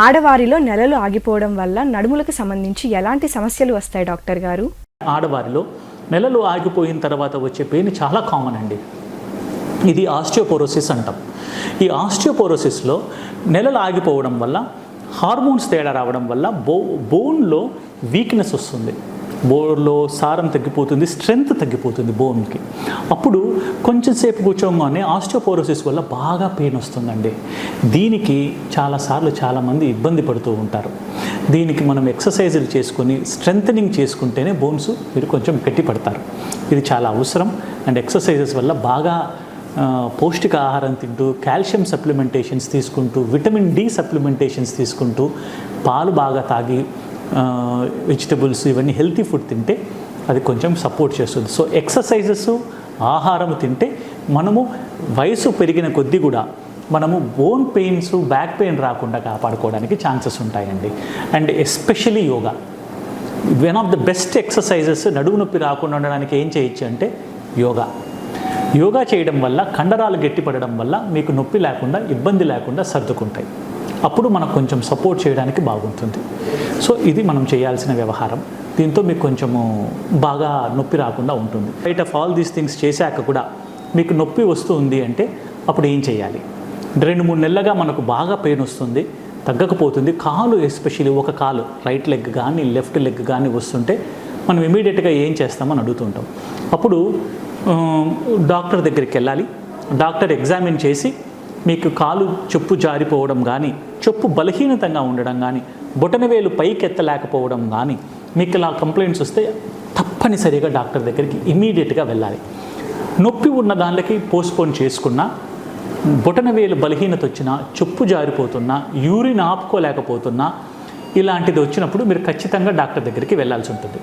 ఆడవారిలో నెలలు ఆగిపోవడం వల్ల నడుములకు సంబంధించి ఎలాంటి సమస్యలు వస్తాయి డాక్టర్ గారు? ఆడవారిలో నెలలు ఆగిపోయిన తర్వాత వచ్చే పెయిన్ చాలా కామన్ అండి. ఇది ఆస్టియోపోరోసిస్ అంటాం. ఈ ఆస్టియోపోరోసిస్లో నెలలు ఆగిపోవడం వల్ల హార్మోన్స్ తేడా రావడం వల్ల బో బోన్లో వీక్నెస్ వస్తుంది. బోన్లో సారం తగ్గిపోతుంది స్ట్రెంగ్త్ తగ్గిపోతుంది బోన్కి. అప్పుడు కొంచెంసేపు కూర్చోగానే ఆస్టియోపోరోసిస్ వల్ల బాగా పెయిన్ వస్తుందండి. దీనికి చాలాసార్లు చాలామంది ఇబ్బంది పడుతూ ఉంటారు. దీనికి మనం ఎక్సర్సైజులు చేసుకొని స్ట్రెంథనింగ్ చేసుకుంటేనే బోన్స్ మీరు కొంచెం గట్టి పడతారు ఇది చాలా అవసరం. అండ్ ఎక్సర్సైజెస్ వల్ల బాగా పౌష్టిక ఆహారం తింటూ కాల్షియం సప్లిమెంటేషన్స్ తీసుకుంటూ విటమిన్ డి సప్లిమెంటేషన్స్ తీసుకుంటూ పాలు బాగా తాగి వెజిటబుల్స్ ఇవన్నీ హెల్తీ ఫుడ్ తింటే అది కొంచెం సపోర్ట్ చేస్తుంది. సో ఎక్సర్సైజెస్ ఆహారం తింటే మనము వయసు పెరిగిన కొద్దీ కూడా మనము బోన్ పెయిన్స్ బ్యాక్ పెయిన్ రాకుండా కాపాడుకోవడానికి ఛాన్సెస్ ఉంటాయండి. And especially yoga. One of the best exercises నడుము నొప్పి రాకుండా ఉండడానికి ఏం చేయొచ్చు అంటే యోగా. యోగా చేయడం వల్ల కండరాలు గట్టిపడడం వల్ల మీకు నొప్పి లేకుండా ఇబ్బంది లేకుండా సర్దుకుంటాయి. అప్పుడు మనకు కొంచెం సపోర్ట్ చేయడానికి బాగుంటుంది. సో ఇది మనం చేయాల్సిన వ్యవహారం. దీంతో మీకు కొంచెము బాగా నొప్పి రాకుండా ఉంటుంది. బయట ఆఫ్ ఆల్ దీస్ థింగ్స్ చేశాక కూడా మీకు నొప్పి వస్తుంది అంటే అప్పుడు ఏం చేయాలి? రెండు మూడు నెలలుగా మనకు బాగా పెయిన్ వస్తుంది తగ్గకపోతుంది. కాలు ఎస్పెషల్లీ ఒక కాలు రైట్ లెగ్ కానీ లెఫ్ట్ లెగ్ కానీ వస్తుంటే మనం ఇమీడియట్గా ఏం చేస్తామని అడుగుతుంటాం అప్పుడు డాక్టర్ దగ్గరికి వెళ్ళాలి. డాక్టర్ ఎగ్జామిన్ చేసి మీకు కాలు చెప్పు జారిపోవడం కానీ చెప్పు బలహీనతంగా ఉండడం కానీ బొటనవేలు పైకెత్తలేకపోవడం కానీ మీకు ఇలా కంప్లైంట్స్ వస్తే తప్పనిసరిగా డాక్టర్ దగ్గరికి ఇమీడియట్గా వెళ్ళాలి. నొప్పి ఉన్న దానికి పోస్ట్పోన్ చేసుకున్నా బొటనవేలు బలహీనత వచ్చినా చెప్పు జారిపోతున్నా యూరిన్ ఆపుకోలేకపోతున్నా ఇలాంటిది వచ్చినప్పుడు మీరు ఖచ్చితంగా డాక్టర్ దగ్గరికి వెళ్ళాల్సి ఉంటుంది.